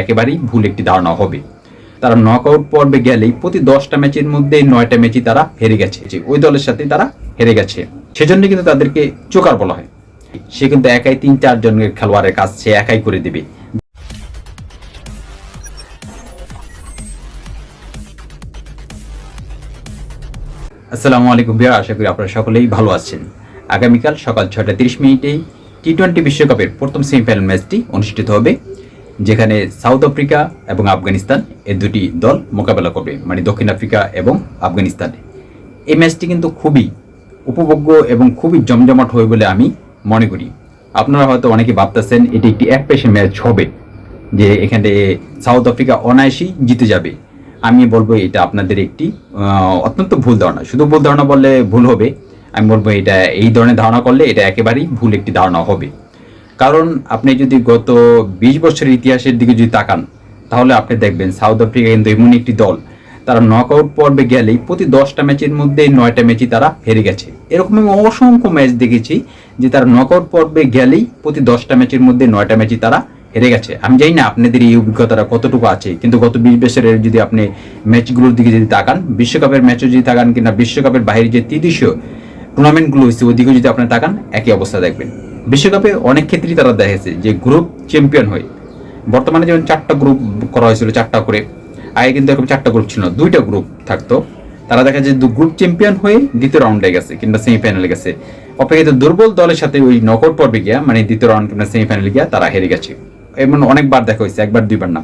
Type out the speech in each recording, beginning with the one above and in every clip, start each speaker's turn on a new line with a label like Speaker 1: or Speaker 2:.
Speaker 1: একেবারেই ভুল একটি ধারণা হবে। তারা নকআউট পর্বে গেলেই প্রতি দশটা ম্যাচের মধ্যে নয়টা ম্যাচই তারা হেরে গেছে, যে ওই দলের সাথে তারা হেরে গেছে। সেজন্য কিন্তু তাদেরকে চোকার বলা হয়। সে কিন্তু একাই তিন চারজনের খেলোয়াড়ের কাজ সে একাই করে দেবে। আসসালামু আলাইকুম বিয়ার আশা করি আপনারা সকলেই ভালো আছেন। আগামীকাল সকাল ছটা তিরিশ মিনিটেই টি টোয়েন্টি বিশ্বকাপের প্রথম সেমিফাইনাল ম্যাচটি অনুষ্ঠিত হবে। যেখানে সাউথ আফ্রিকা এবং আফগানিস্তান এই দুটি দল মোকাবেলা করবে মানে দক্ষিণ আফ্রিকা এবং আফগানিস্তান। এই ম্যাচটি কিন্তু খুবই উপভোগ্য এবং খুবই জমজমাট হবে বলে আমি মনে করি। আপনারা হয়তো অনেকে ভাবতেছেন, এটি একটি এক পেশে ম্যাচ হবে, যে এখানে সাউথ আফ্রিকা অনায়াসেই জিতে যাবে। আমি বলব এটা আপনাদের একটি অত্যন্ত ভুল ধারণা। শুধু ভুল ধারণা বললে ভুল হবে, আমি বলব এটা এই ধরনের ধারণা করলে এটা একেবারেই ভুল একটি ধারণা হবে। কারণ আপনি যদি গত বিশ বছরের ইতিহাসের দিকে যদি তাকান, তাহলে আপনি দেখবেন সাউথ আফ্রিকা কিন্তু এমন একটি দল। তারা নকআউট পর্বে গেলেই প্রতি দশটা ম্যাচের মধ্যে নয়টা ম্যাচই তারা হেরে গেছে। এরকম আমি অসংখ্য ম্যাচ দেখেছি যে তারা নকআউট পর্বে গেলেই প্রতি দশটা ম্যাচের মধ্যে নয়টা ম্যাচই তারা হেরে গেছে। আমি জানি না আপনাদের এই অভিজ্ঞতাটা কতটুকু আছে, কিন্তু গত বিশ বছরের যদি আপনি ম্যাচগুলোর দিকে যদি তাকান, বিশ্বকাপের ম্যাচও যদি তাকান কিনা বিশ্বকাপের বাইরে যে তৃতীয় টুর্নামেন্টগুলো হয়েছে ওদিকে যদি আপনি তাকান, একই অবস্থা দেখবেন। বিশ্বকাপে অনেক ক্ষেত্রেই তারা দেখেছে যে গ্রুপ চ্যাম্পিয়ন হয়। বর্তমানে যেমন চারটা গ্রুপ করা হয়েছিল, চারটা করে, আগে কিন্তু এরকম চারটা গ্রুপ ছিল দুইটা গ্রুপ থাকতো। তারা দেখা যায় গ্রুপ চ্যাম্পিয়ন হয়ে দ্বিতীয় রাউন্ডে গেছে কিংবা সেমিফাইনালে গেছে। অপেক্ষিত দুর্বল দলের সাথে ওই নকআউট পর্বে গিয়া মানে দ্বিতীয় রাউন্ড কিংবা সেমিফাইনালে গিয়া তারা হেরে গেছে। এমন অনেকবার দেখা হয়েছে, একবার, দুইবার না।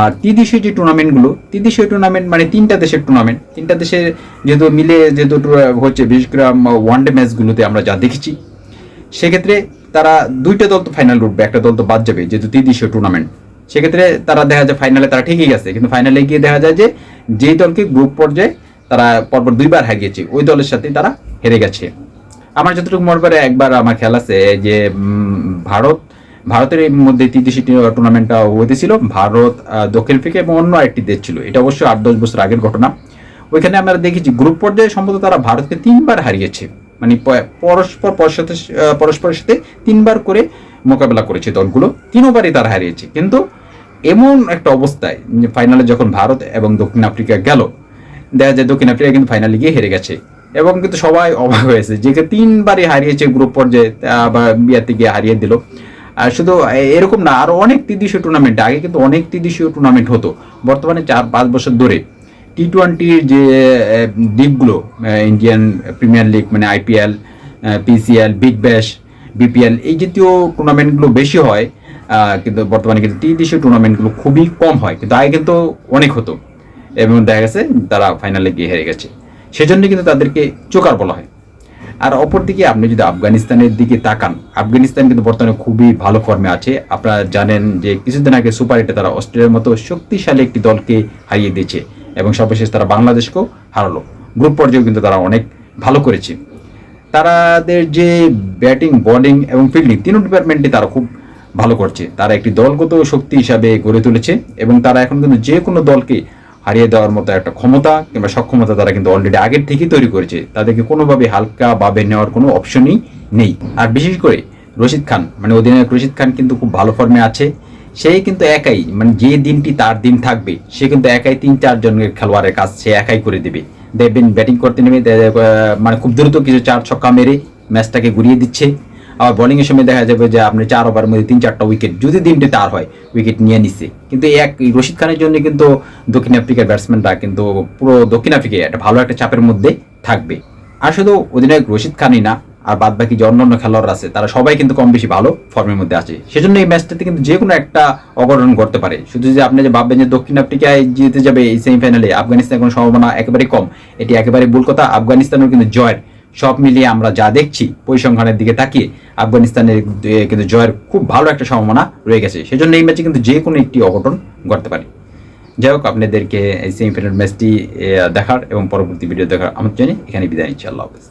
Speaker 1: আর ত্রিদেশীয় যে টুর্নামেন্টগুলো ত্রিদেশীয় টুর্নামেন্ট মানে তিনটা দেশের টুর্নামেন্ট তিনটা দেশের যেহেতু মিলে যেহেতু হচ্ছে বিশেষ করে ওয়ান ডে ম্যাচগুলোতে আমরা যা দেখেছি সেক্ষেত্রে তারা দুইটা দল তো ফাইনাল উঠবে, একটা দল তো বাদ যাবে, যেহেতু ত্রিদেশীয় টুর্নামেন্ট সেক্ষেত্রে তারা দেখা যায় ফাইনালে তারা ঠিকই গেছে, কিন্তু ফাইনালে গিয়ে দেখা যায় যে যেই দলকে গ্রুপ পর্যায়ে তারা পরপর দুইবার হারিয়েছে, ওই দলের সাথে তারা হেরে গেছে। আমার যতটুকু মনে পড়ে, একবার আমার খেয়াল আছে যে ভারত, ভারতের মধ্যে ত্রিদেশীয় টুর্নামেন্টটা হইতেছিল, ভারত দক্ষিণ আফ্রিকা এবং অন্য একটি দেশ ছিল। এটা অবশ্যই আট দশ বছর আগের ঘটনা। ওইখানে আমরা দেখেছি গ্রুপ পর্যায়ে সম্ভবত তারা ভারতকে তিনবার হারিয়েছে। মানে পরস্পর পরসাথে আহ, পরস্পরের সাথে তিনবার করে মোকাবেলা করেছে দলগুলো। তিনবারই তারা হারিয়েছে। কিন্তু এমন একটা অবস্থায় ফাইনালে যখন ভারত এবং দক্ষিণ আফ্রিকা গেল দেখা যায় দক্ষিণ আফ্রিকা কিন্তু ফাইনালে গিয়ে হেরে গেছে। এবং কিন্তু সবাই অবাক হয়েছে যে তিনবারই হারিয়েছে গ্রুপ পর্যায়ে বা বিয়াতে গিয়ে হারিয়ে দিল। আর শুধু এরকম না আরও অনেক ত্রিদেশীয় টুর্নামেন্ট আগে কিন্তু অনেক ত্রিদেশীয় টুর্নামেন্ট হতো। বর্তমানে চার পাঁচ বছর ধরে টি টোয়েন্টির যে লিগগুলো ইন্ডিয়ান প্রিমিয়ার লিগ মানে IPL PCL Big Bash BPL এই জাতীয় টুর্নামেন্টগুলো বেশি হয় কিন্তু বর্তমানে কিন্তু টি দেশীয় টুর্নামেন্টগুলো খুবই কম হয়, কিন্তু আগে কিন্তু অনেক হতো। এবং দেখা গেছে তারা ফাইনালে গিয়ে হেরে গেছে। সেজন্য কিন্তু তাদেরকে চোকার বলা হয়। আর অপরদিকে আপনি যদি আফগানিস্তানের দিকে তাকান, আফগানিস্তান কিন্তু বর্তমানে খুবই ভালো ফর্মে আছে। আপনারা জানেন যে কিছুদিন আগে সুপার এইটে তারা অস্ট্রেলিয়ার মতো শক্তিশালী একটি দলকে হারিয়ে দিয়েছে। এবং সর্বশেষ তারা বাংলাদেশকেও হারালো। গ্রুপ পর্যায়েও কিন্তু তারা অনেক ভালো করেছে। তাদের যে ব্যাটিং বোলিং এবং ফিল্ডিং তিন ডিপার্টমেন্টে তারা খুব ভালো করছে। তারা একটি দলগত শক্তি হিসাবে গড়ে তুলেছে এবং তারা এখন কিন্তু যে কোনো দলকে হারিয়ে দেওয়ার মতো একটা ক্ষমতা কিংবা সক্ষমতা তারা কিন্তু অলরেডি আগের থেকেই তৈরি করেছে। তাদেরকে কোনোভাবে হালকা ভাবে নেওয়ার কোনো অপশনই নেই। আর বিশেষ করে রশিদ খান মানে অধিনায়ক রশিদ খান কিন্তু খুব ভালো ফর্মে আছে। সেই কিন্তু একাই মানে যে দিনটি তার দিন থাকবে, সে কিন্তু একাই তিন চারজনের খেলোয়াড়ের কাজ সে একাই করে দেবে। দেখবেন ব্যাটিং করতে নেমে মানে খুব দ্রুত কিছু চার ছক্কা মেরে ম্যাচটাকে ঘুরিয়ে দিচ্ছে। আবার বোলিং এর সময় দেখা যাবে যে আপনি চার ওভারের মধ্যে তিন চারটা উইকেট যদি দিনটি তার হয় উইকেট নিয়ে নিচ্ছে। কিন্তু এক রশিদ খানের জন্য কিন্তু দক্ষিণ আফ্রিকার ব্যাটসম্যানরা কিন্তু পুরো দক্ষিণ আফ্রিকায় একটা ভালো একটা চাপের মধ্যে থাকবে। আর শুধু অধিনায়ক রশিদ খানই না আর বাদ বাকি যে অন্যান্য খেলোয়াড় আছে, তারা সবাই কিন্তু কম বেশি ভালো ফর্মের মধ্যে আছে। সেজন্য এই ম্যাচটাতে কিন্তু যে কোনো একটা অঘটন ঘটতে পারে। শুধু যে আপনি যে ভাববেন যে দক্ষিণ আফ্রিকায় জিতে যাবে এই সেমিফাইনালে আফগানিস্তানের কোনো সম্ভাবনা একেবারে কম। এটি একেবারে ভুল কথা। আফগানিস্তানের কিন্তু জয়ের। সব মিলিয়ে আমরা যা দেখছি, পরিসংখ্যানের দিকে তাকিয়ে আফগানিস্তানের কিন্তু জয়ের খুব ভালো একটা সম্ভাবনা রয়ে গেছে। সেজন্য এই ম্যাচে কিন্তু যে কোনো একটি অঘটন ঘটতে পারে। যাই হোক, আপনাদেরকে এই সেমিফাইনাল ম্যাচটি দেখার এবং পরবর্তী ভিডিও দেখার আমন্ত্রণ জানিয়ে এখানে বিদায় নিচ্ছি। আল্লাহ হাফেজ।